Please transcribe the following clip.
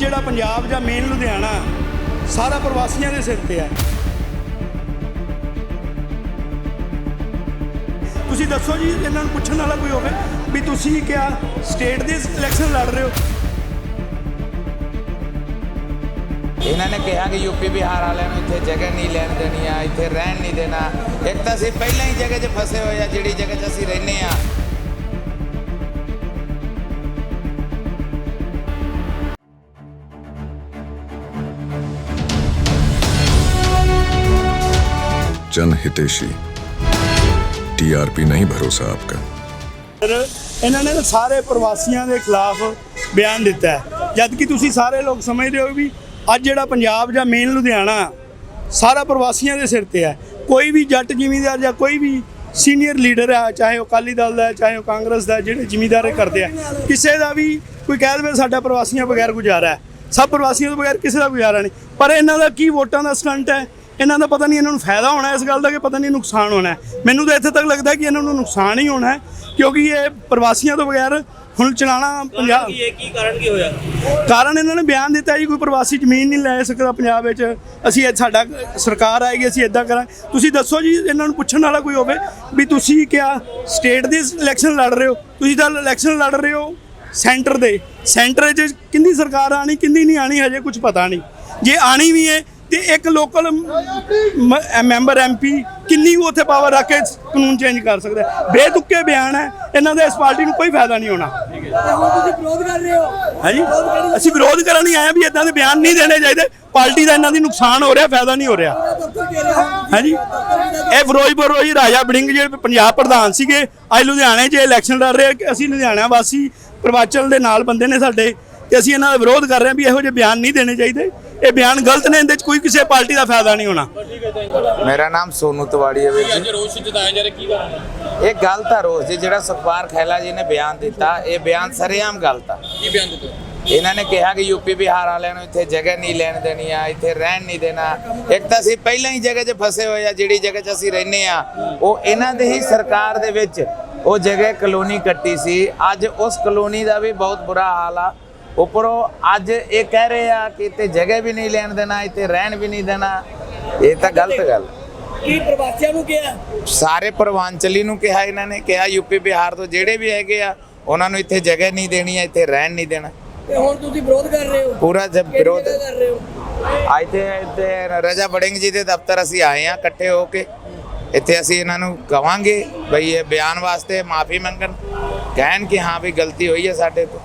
ਜਿਹੜਾ ਪੰਜਾਬ ਜਾਂ ਮੇਨ ਲੁਧਿਆਣਾ, ਸਾਰਾ ਪ੍ਰਵਾਸੀਆਂ ਦੇ ਸਿਰ ਤੇ ਹੈ। ਤੁਸੀਂ ਦੱਸੋ ਜੀ, ਇਹਨਾਂ ਨੂੰ ਪੁੱਛਣ ਵਾਲਾ ਕੋਈ ਹੋਵੇ ਵੀ ਤੁਸੀਂ ਕਿਹਾ ਸਟੇਟ ਦੇ ਇਲੈਕਸ਼ਨ ਲੜ ਰਹੇ ਹੋ? ਇਹਨਾਂ ਨੇ ਕਿਹਾ ਕਿ ਯੂਪੀ ਬਿਹਾਰ ਵਾਲਿਆਂ ਨੂੰ ਇੱਥੇ ਜਗ੍ਹਾ ਨਹੀਂ ਲੈਣ ਦੇਣੀ ਆ, ਇੱਥੇ ਰਹਿਣ ਨਹੀਂ ਦੇਣਾ। ਇੱਕ ਤਾਂ ਅਸੀਂ ਪਹਿਲਾਂ ਹੀ ਜਗ੍ਹਾ 'ਚ ਫਸੇ ਹੋਏ ਆ, ਜਿਹੜੀ ਜਗ੍ਹਾ 'ਚ ਅਸੀਂ ਰਹਿੰਦੇ ਆ जन हितेशी टीआरपी नहीं भरोसा आपका ਫਿਰ ਇਹਨਾਂ ਨੇ ਨਾ ਸਾਰੇ ਪ੍ਰਵਾਸੀਆਂ ਦੇ ਖਿਲਾਫ ਬਿਆਨ ਦਿੱਤਾ ਹੈ ਜਦ ਕਿ ਤੁਸੀਂ ਸਾਰੇ ਲੋਕ ਸਮਝਦੇ ਹੋ ਵੀ ਅੱਜ ਜਿਹੜਾ ਪੰਜਾਬ ਜਾਂ ਮੇਨ ਲੁਧਿਆਣਾ ਸਾਰਾ ਪ੍ਰਵਾਸੀਆਂ ਦੇ ਸਿਰ ਤੇ ਹੈ ਕੋਈ ਵੀ ਜੱਟ ਜ਼ਿਮੀਂਦਾਰ ਜਾਂ ਕੋਈ ਵੀ ਸੀਨੀਅਰ ਲੀਡਰ ਹੈ ਚਾਹੇ ਉਹ ਅਕਾਲੀ ਦਲ ਦਾ ਹੈ ਚਾਹੇ ਉਹ ਕਾਂਗਰਸ ਦਾ ਹੈ, ਜਿਹੜੇ ਜ਼ਿਮੀਂਦਾਰ ਕਰਦੇ ਆ ਕਿਸੇ ਦਾ ਵੀ ਕੋਈ ਕਹਿ ਦੇਵੇ ਸਾਡਾ ਪ੍ਰਵਾਸੀਆਂ ਬਗੈਰ ਗੁਜ਼ਾਰਾ ਹੈ ਸਭ ਪ੍ਰਵਾਸੀਆਂ ਤੋਂ ਬਗੈਰ ਕਿਸੇ ਦਾ ਗੁਜ਼ਾਰਾ ਨਹੀਂ ਪਰ ਇਹਨਾਂ ਦਾ ਕੀ ਵੋਟਾਂ ਦਾ ਸਟੰਟ ਹੈ ਇਹਨਾਂ ਦਾ ਪਤਾ ਨਹੀਂ ਇਹਨਾਂ ਨੂੰ ਫਾਇਦਾ ਹੋਣਾ ਇਸ ਗੱਲ ਦਾ ਕਿ ਪਤਾ ਨਹੀਂ ਨੁਕਸਾਨ ਹੋਣਾ। ਮੈਨੂੰ ਤਾਂ ਇੱਥੇ ਤੱਕ ਲੱਗਦਾ ਕਿ ਇਹਨਾਂ ਨੂੰ ਨੁਕਸਾਨ ਹੀ ਹੋਣਾ ਕਿਉਂਕਿ ਇਹ ਪ੍ਰਵਾਸੀਆਂ ਤੋਂ ਬਗੈਰ ਹੁਣ ਚਲਾਣਾ ਪੰਜਾਬ ਇਹ ਕੀ ਕਾਰਨ ਕੀ ਹੋਇਆ? ਕਾਰਨ ਇਹਨਾਂ ਨੇ ਬਿਆਨ ਦਿੱਤਾ ਜੀ ਕੋਈ ਪ੍ਰਵਾਸੀ ਜ਼ਮੀਨ ਨਹੀਂ ਲੈ ਸਕਦਾ ਪੰਜਾਬ ਵਿੱਚ। ਅਸੀਂ ਇਹ ਸਾਡਾ ਸਰਕਾਰ ਆਏਗੀ ਅਸੀਂ ਇਦਾਂ ਕਰਾਂਗੇ। ਤੁਸੀਂ ਦੱਸੋ ਜੀ ਇਹਨਾਂ ਨੂੰ ਪੁੱਛਣ ਵਾਲਾ ਕੋਈ ਹੋਵੇ ਵੀ ਤੁਸੀਂ ਕਿਹਾ ਸਟੇਟ ਦੇ ਇਲੈਕਸ਼ਨ ਲੜ ਰਹੇ ਹੋ? ਤੁਸੀਂ ਤਾਂ ਇਲੈਕਸ਼ਨ ਲੜ ਰਹੇ ਹੋ ਸੈਂਟਰ ਦੇ। ਸੈਂਟਰ 'ਚ ਕਿੰਦੀ ਸਰਕਾਰ ਆਣੀ ਕਿੰਦੀ ਨਹੀਂ ਆਣੀ ਹਜੇ ਕੁਝ ਪਤਾ ਨਹੀਂ। ਜੇ ਆਣੀ ਵੀ ਹੈ ਤੇ ਇੱਕ ਲੋਕਲ ਮੈਂਬਰ ਐਮਪੀ ਕਿੰਨੀ ਉੱਥੇ ਪਾਵਰ ਰੱਖ ਕੇ ਕਾਨੂੰਨ ਚੇਂਜ ਕਰ ਸਕਦਾ? ਬੇਤੁੱਕੇ ਬਿਆਨ ਹੈ ਇਹਨਾਂ ਦਾ ਇਸ ਪਾਰਟੀ ਨੂੰ ਕੋਈ ਫਾਇਦਾ ਨਹੀਂ ਹੋਣਾ। ਤੇ ਹੁਣ ਤੁਸੀਂ ਵਿਰੋਧ ਕਰ ਰਹੇ ਹੋ। ਹਾਂਜੀ? ਅਸੀਂ ਵਿਰੋਧ ਕਰਨ ਹੀ ਆਏ ਵੀ ਇਦਾਂ ਦੇ ਬਿਆਨ ਨਹੀਂ ਦੇਣੇ ਚਾਹੀਦੇ। ਪਾਰਟੀ ਦਾ ਇਹਨਾਂ ਦੀ ਨੁਕਸਾਨ ਹੋ ਰਿਹਾ ਫਾਇਦਾ ਨਹੀਂ ਹੋ ਰਿਹਾ। ਹਾਂਜੀ? ਇਹ ਫਿਰੋਜ਼ਪੁਰ ਰੋਜੀ ਰਾਜਾ ਬੜਿੰਗ ਜਿਹੜੇ ਪੰਜਾਬ ਪ੍ਰਧਾਨ ਸੀਗੇ। ਅੱਜ ਲੁਧਿਆਣੇ 'ਚ ਇਲੈਕਸ਼ਨ ਲੜ ਰਹੇ ਕਿ ਅਸੀਂ ਲੁਧਿਆਣਾ ਵਾਸੀ ਪ੍ਰਵਾਚਲ ਦੇ ਨਾਲ ਬੰਦੇ ਨੇ ਸਾਡੇ। ਤੇ ਅਸੀਂ ਇਹਨਾਂ ਦਾ ਵਿਰੋਧ ਕਰ ਰਹੇ ਹਾਂ ਵੀ ਇਹੋ ਜਿਹੇ ਬਿਆਨ ਨਹੀਂ ਦੇਣੇ ਚਾਹੀਦੇ। ਇਹ ਬਿਆਨ ਗਲਤ ਨੇ ਇਹਦੇ 'ਚ ਕੋਈ ਕਿਸੇ ਪਾਰਟੀ ਦਾ ਫਾਇਦਾ ਨਹੀਂ ਹੋਣਾ। ਮੇਰਾ ਨਾਮ ਸੋਨੂ ਤਿਵਾੜੀ ਹੈ ਵੀਰ ਅੱਜ ਜੀ ਰੋਸ਼ ਜਤਾਇਆ ਜਾ ਰਿਹਾ ਕੀ ਕਾਰਨ ਹੈ? ਇਹ ਗਲਤ ਆ ਰੋਜ਼ ਜੀ ਜਿਹੜਾ ਸੁਖਪਾਲ ਖਹਿਲਾ ਜੀ ਨੇ ਬਿਆਨ ਦਿੱਤਾ ਇਹ ਬਿਆਨ ਸਰੇਆਮ ਗਲਤ ਆ। ਕੀ ਬਿਆਨ ਦਿੱਤਾ? ਇਹਨਾਂ ਨੇ ਕਿਹਾ ਕਿ ਯੂਪੀ ਬਿਹਾਰ ਵਾਲਿਆਂ ਨੂੰ ਇੱਥੇ ਜਗ੍ਹਾ ਨਹੀਂ ਲੈਣ ਦੇਣੀ ਆ ਇੱਥੇ ਰਹਿਣ ਨਹੀਂ ਦੇਣਾ। ਇੱਕ ਤਾਂ ਅਸੀਂ ਪਹਿਲਾਂ ਹੀ ਜਗ੍ਹਾ 'ਚ ਫਸੇ ਹੋਏ ਆ ਜਿਹੜੀ ਜਗ੍ਹਾ 'ਚ ਅਸੀਂ ਰਹਿੰਦੇ ਆ ਉਹ ਇਹਨਾਂ ਦੇ ਹੀ ਸਰਕਾਰ ਦੇ ਵਿੱਚ ਉਹ ਜਗ੍ਹਾ ਕਲੋਨੀ ਕੱਟੀ ਸੀ। ਅੱਜ ਉਸ ਕਲੋਨੀ ਦਾ ਵੀ ਬਹੁਤ ਬੁਰਾ ਹਾਲ ਆ। ਉੱਪਰੋਂ ਅੱਜ ਇਹ ਕਹਿ ਰਹੇ ਆ ਕਿ ਇੱਥੇ ਜਗ੍ਹਾ ਵੀ ਨਹੀਂ ਲੈਣ ਦੇਣਾ ਇੱਥੇ ਰਹਿਣ ਵੀ ਨਹੀਂ ਦੇਣਾ ਇਹ ਤਾਂ ਗਲਤ ਗੱਲ ਕੀ ਪ੍ਰਵਾਸੀਆਂ ਨੂੰ ਕਿਹਾ ਸਾਰੇ ਪ੍ਰਵਾਨਚਲੀ ਨੂੰ ਕਿਹਾ ਇਹਨਾਂ ਨੇ ਕਿਹਾ ਯੂਪੀ ਬਿਹਾਰ ਤੋਂ ਜਿਹੜੇ ਵੀ ਹੈਗੇ ਆ ਉਹਨਾਂ ਨੂੰ ਇੱਥੇ ਜਗ੍ਹਾ ਨਹੀਂ ਦੇਣੀ ਆ ਇੱਥੇ ਰਹਿਣ ਨਹੀਂ ਦੇਣਾ ਤੇ ਹੁਣ ਤੁਸੀਂ ਵਿਰੋਧ ਕਰ ਰਹੇ ਹੋ ਪੂਰਾ ਜਬ ਵਿਰੋਧ ਕਰ ਰਹੇ ਹੋ ਅੱਜ ਤੇ ਇੱਥੇ ਰਜਾ ਬੜਿੰਗ ਜੀ ਦੇ ਦਫ਼ਤਰ ਅਸੀਂ ਆਏ ਆ ਇਕੱਠੇ ਹੋ ਕੇ ਇੱਥੇ ਅਸੀਂ ਇਹਨਾਂ ਨੂੰ ਕਵਾਂਗੇ ਬਈ ਇਹ ਬਿਆਨ ਵਾਸਤੇ ਮਾਫੀ ਮੰਗਣ ਕਹਿਣ ਕਿ ਹਾਂ ਵੀ ਗਲਤੀ ਹੋਈ ਹੈ ਸਾਡੇ ਤੋਂ